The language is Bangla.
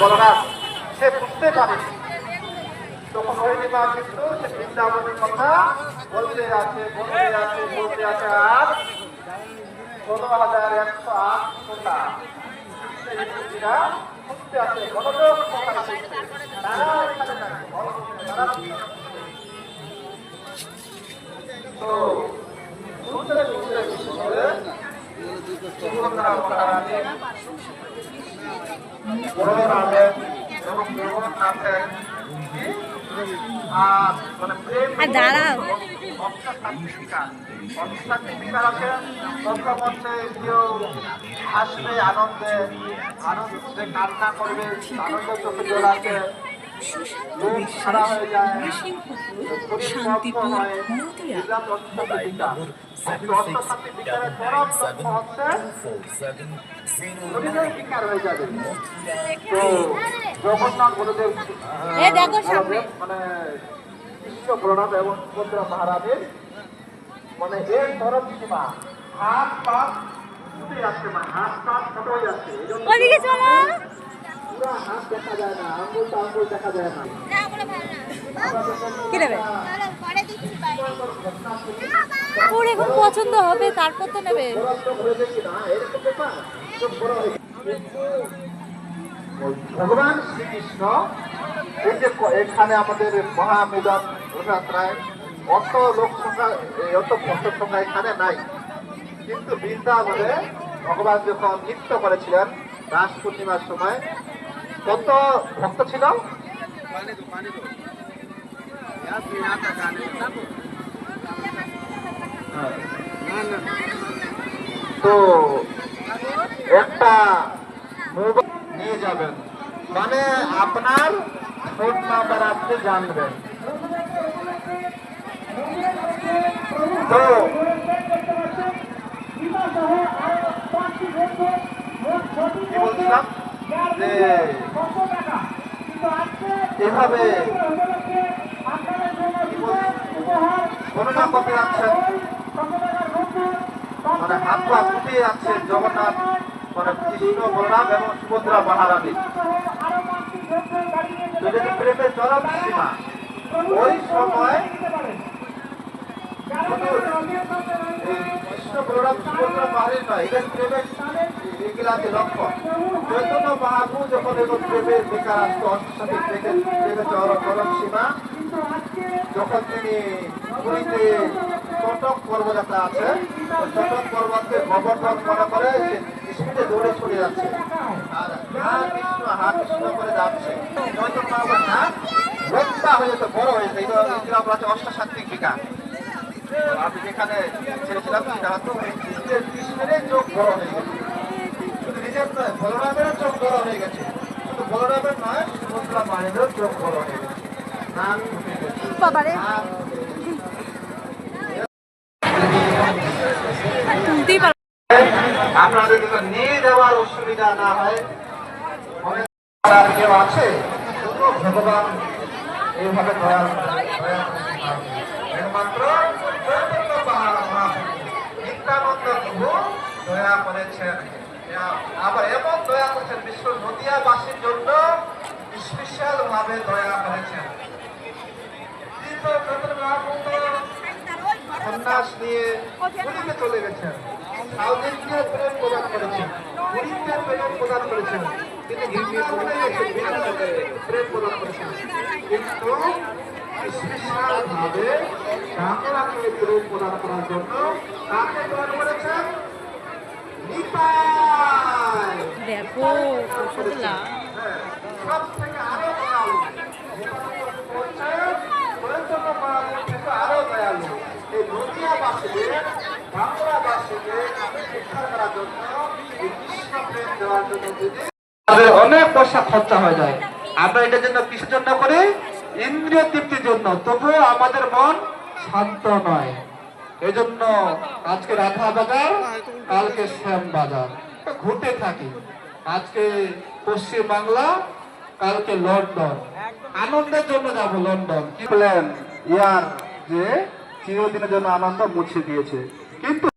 বলরাম, সে বুঝতে পারেনি। তখন হরিণী মা কিন্তু সে বৃন্দাবনের কথা বলতে আছে বলতে আছে বলতে আছে আর ষোলো হাজার একশো আট ব্যক্তিরা শুনতে আছে মনোযোগ তো শুনতে শুনতে শুনতে মহারানী বলরামের এবং জগন্নাথের আর মানে প্রেম দাঁড়াও। হাসবে আনন্দে আনন্দে কান্না করবে আনন্দ চোখে জল আছে। মন খারাপ হয়ে শান্তিপুর কষ্ট হয়। নদিয়া এগুলা অর্থশান্তি বিকার। এই অর্থশান্তি বিকারের পরম লক্ষ্য হচ্ছে শরীরের বিকার তো জগন্নাথ বলদেব এ দেখো সামনে। মানে কৃষ্ণ বলরাম এবং মানে সীমা হাত পা মানে ছোট হয়ে যাচ্ছে ওদিকে চলো পুরো হাত দেখা যায় না আঙ্গুল দেখা যায় না। কি নেবে? ওর এখন পছন্দ হবে তারপর তো নেবে। ভগবান শ্রীকৃষ্ণ এই যে এখানে আমাদের মহামিলন রথযাত্রায় অত লোক সংখ্যা অত ভক্ত সংখ্যা এখানে নাই। কিন্তু বৃন্দাবনে ভগবান যখন নৃত্য করেছিলেন রাস পূর্ণিমার সময় কত ভক্ত ছিল? তো একটা মোবাইল নিয়ে যাবেন। মানে আপনার ফোন নাম্বার আপনি জানবেন। তো কি বলছিলাম যে এভাবে গণনা করতে যাচ্ছেন মানে হাত পা ফুটিয়ে যাচ্ছে জগন্নাথ মানে কৃষ্ণ বলরাম এবং সুভদ্রা মহারানী। তো প্রেমের চরম সীমা। ওই সময় শুধু কৃষ্ণ বলরাম সুভদ্রা মহারানী নয় এটা প্রেমের আছে লক্ষণ চৈতন্য মহাপ্রভু যখন এগুলো প্রেমের বেকার আসতো অষ্টসাথী প্রেমের প্রেমের চরম চরম সীমা, যখন তিনি পুরীতে চটক পর্বযাত্রা আছে, ওই চটক পর্বতে গোবর্ধন মনে করে স্পিডে দৌড়ে ছড়ে যাচ্ছে। আর হা কৃষ্ণ হা কৃষ্ণ করে যাচ্ছে। চৈতন্য মহাপ্রভু না হয়ে যেত, বড় হয়েছে এগুলো এগুলো আমরা হচ্ছে আমি যেখানে ছেড়েছিলাম, সেটা হয়তো কৃষ্ণের চোখ বড় হয়ে গেছে। শুধু নিজের বলরামের চোখ বড় হয়ে গেছে। শুধু বলরামের নয় সুভদ্রা মায়েরও চোখ বড় হয়ে গেছে। নাক বাবারে। নাক তুলতেই পারো আপনাদের যদি নিয়ে যাওয়ার অসুবিধা না হয়। আর কেউ আছে? ভগবান এইভাবে দয়া দয়া করতে পারবে। একমাত্র চৈতন্য মহাপ্রভু, নিত্যানন্দ প্রভু দয়া করেছেন। আবার এমন দয়া করেছেন বিশ্ব নদিয়াবাসীর জন্য স্পেশাল ভাবে দয়া করেছেন। সন্ন্যাস নিয়ে চলে গেছেন। সাউদিকে প্রেম প্রদান করেছেন, পুরীতে প্রেম প্রদান করেছেন। তিনি প্রেম প্রদান করেছেন। কিন্তু প্রেম প্রদান করার জন্য কাকে প্রদান করেছেন নিতাই দেখো ওষুধ লাভ হ্যাঁ, সব থেকে আরও দয়ালু চৈতন্য মহাপ্রভু কিন্তু আরও দয়ালু আমাদের অনেক পয়সা খরচা হয়ে যায়। আমরা এটার জন্য কিসের জন্য করি, ইন্দ্রিয় তৃপ্তির জন্য। তবুও আমাদের মন শান্ত নয়। এজন্য আজকে রাধা বাজার, কালকে শ্যাম বাজার। ঘুরতে থাকি। আজকে পশ্চিম বাংলা কালকে লন্ডন। আনন্দের জন্য যাব লন্ডন। কি প্ল্যান ইয়ার যে চিরদিনের জন্য আনন্দ মুছে দিয়েছে। কিন্তু